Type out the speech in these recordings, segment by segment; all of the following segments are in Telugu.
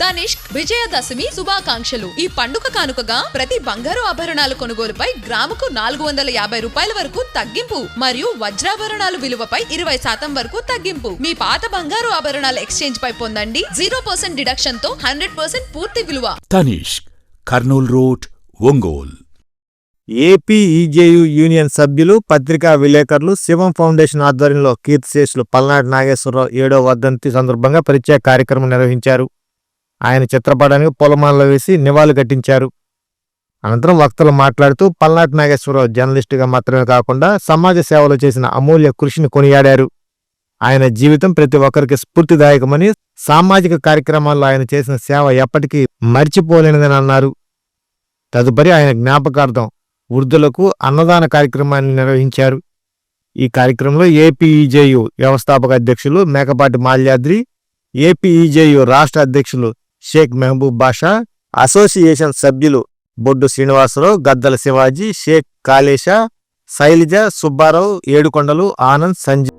తనిష్క్ విజయదశమి శుభాకాంక్షలు. ఈ పండుగ కానుకగా ప్రతి బంగారు ఆభరణాల కొనుగోలుపై గ్రాముకు నాలుగు వందల యాభై రూపాయల వరకు తగ్గింపు మరియు వజ్రాభరణాలు విలువపై ఇరవై శాతం వరకు తగ్గింపు. మీ పాత బంగారు ఆభరణాల ఎక్స్చేంజ్ పై పొందండి. జీరో పర్సెంట్ డిడక్షన్తో హండ్రెడ్ పర్సెంట్ పూర్తి విలువ. Tanishq Kurnool road Ongole. AP EJU union సభ్యులు పత్రికా విలేకరులు శివం ఫౌండేషన్ ఆధ్వర్యంలో కీర్తిశేషులు పల్నాడు నాగేశ్వరరావు ఏడో వర్ధంతి సందర్భంగా ప్రత్యేక కార్యక్రమం నిర్వహించారు. ఆయన చిత్రపటానికి పొలమాలలో వేసి నివాళులు కట్టించారు. అనంతరం వక్తలు మాట్లాడుతూ పల్నాటి నాగేశ్వరరావు జర్నలిస్టుగా మాత్రమే కాకుండా సమాజ సేవలో చేసిన అమూల్య కృషిని కొనియాడారు. ఆయన జీవితం ప్రతి ఒక్కరికి స్ఫూర్తిదాయకమని సామాజిక కార్యక్రమాల్లో ఆయన చేసిన సేవ ఎప్పటికీ మర్చిపోలేనిదని అన్నారు. తదుపరి ఆయన జ్ఞాపకార్థం వృద్ధులకు అన్నదాన కార్యక్రమాన్ని నిర్వహించారు. ఈ కార్యక్రమంలో ఏపీఈజేయు వ్యవస్థాపక అధ్యక్షులు మేకపాటి మాల్యాద్రి ఏపీఈజేయు రాష్ట్ర అధ్యక్షులు షేక్ మెహబూబ్ బాషా అసోసియేషన్ సభ్యులు బొడ్డు శ్రీనివాసరావు గద్దల శివాజీ షేక్ కాళేశ శైలజ సుబ్బారావు ఏడుకొండలు ఆనంద్ సంజయ్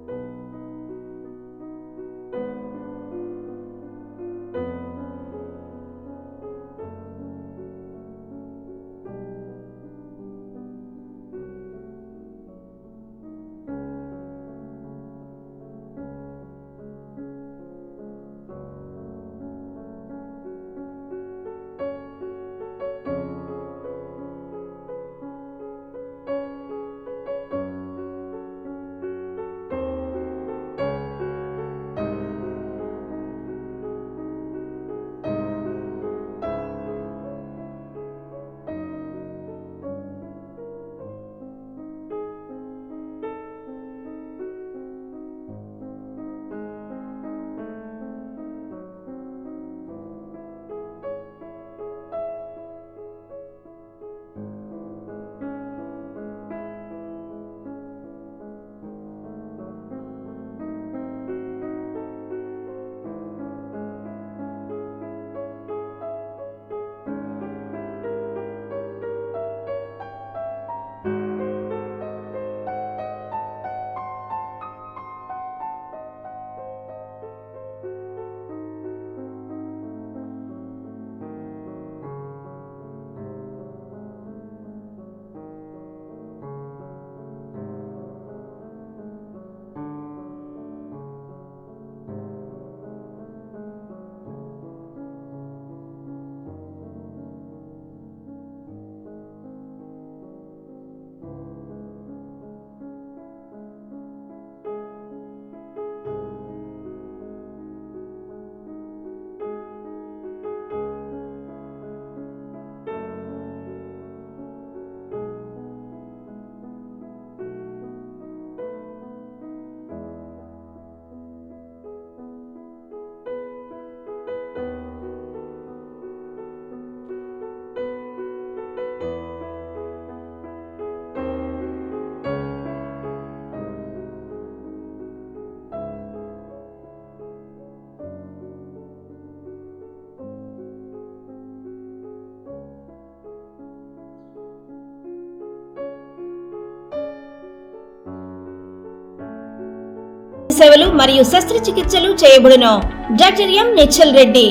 సేవలు మరియు శస్త్రచికిత్సలు చేయబడును. Doctor M Nischal Reddy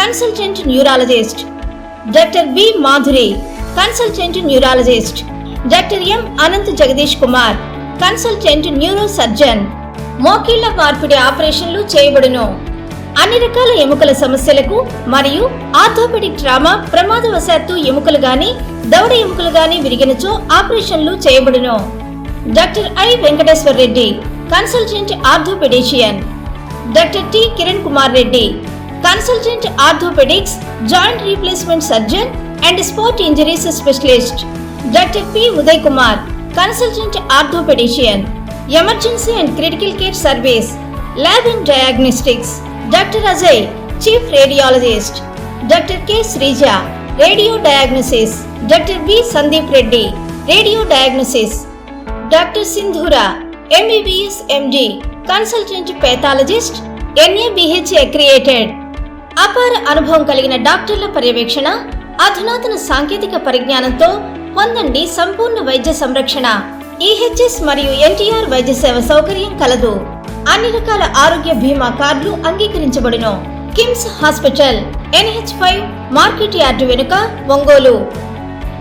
consultant neurologist. Doctor B Madhuri consultant neurologist. Doctor M Anant Jagadish Kumar consultant neuro surgeon. మోకీళ్ళ మార్పిడి ఆపరేషన్లు చేయబడును. అన్ని రకాల ఎముకల సమస్యలకు మరియు ఆర్థోపెడిక్ ట్రామా ప్రమాదవశాత్తు ఎముకలు గాని దవడ ఎముకలు గాని విరిగినచో ఆపరేషన్లు చేయబడును. Doctor I Venkateshwar Reddy Consultant Orthopedician Dr. T. Kiran Kumar Reddy, Consultant Orthopedics, Joint Replacement Surgeon and Sport Injuries Specialist. Dr. P. Uday Kumar, Consultant Orthopedician, Emergency and Critical Care Service, Lab and Diagnostics. Dr. Ajay, Chief Radiologist. Dr. K. Srija, Radio Diagnosis. Dr. B. Sandeep Reddy, Radio Diagnosis. Dr. Sindhura, MBBS MD consultant pathologist NABH accredited అపార అనుభవం కలిగిన డాక్టర్ల పర్యవేక్షణ అధునాతన సాంకేతిక పరిజ్ఞానంతో పొందండి సంపూర్ణ వైద్య సంరక్షణ. ఈహెచ్ఎస్ మరియు ఎన్టీఆర్ వైద్య సేవ సౌకర్యం కలదు. అన్ని రకాల ఆరోగ్య బీమా కార్డులు అంగీకరించబడును. KIMS hospital NH five market yard వెనుక ఒంగోలు.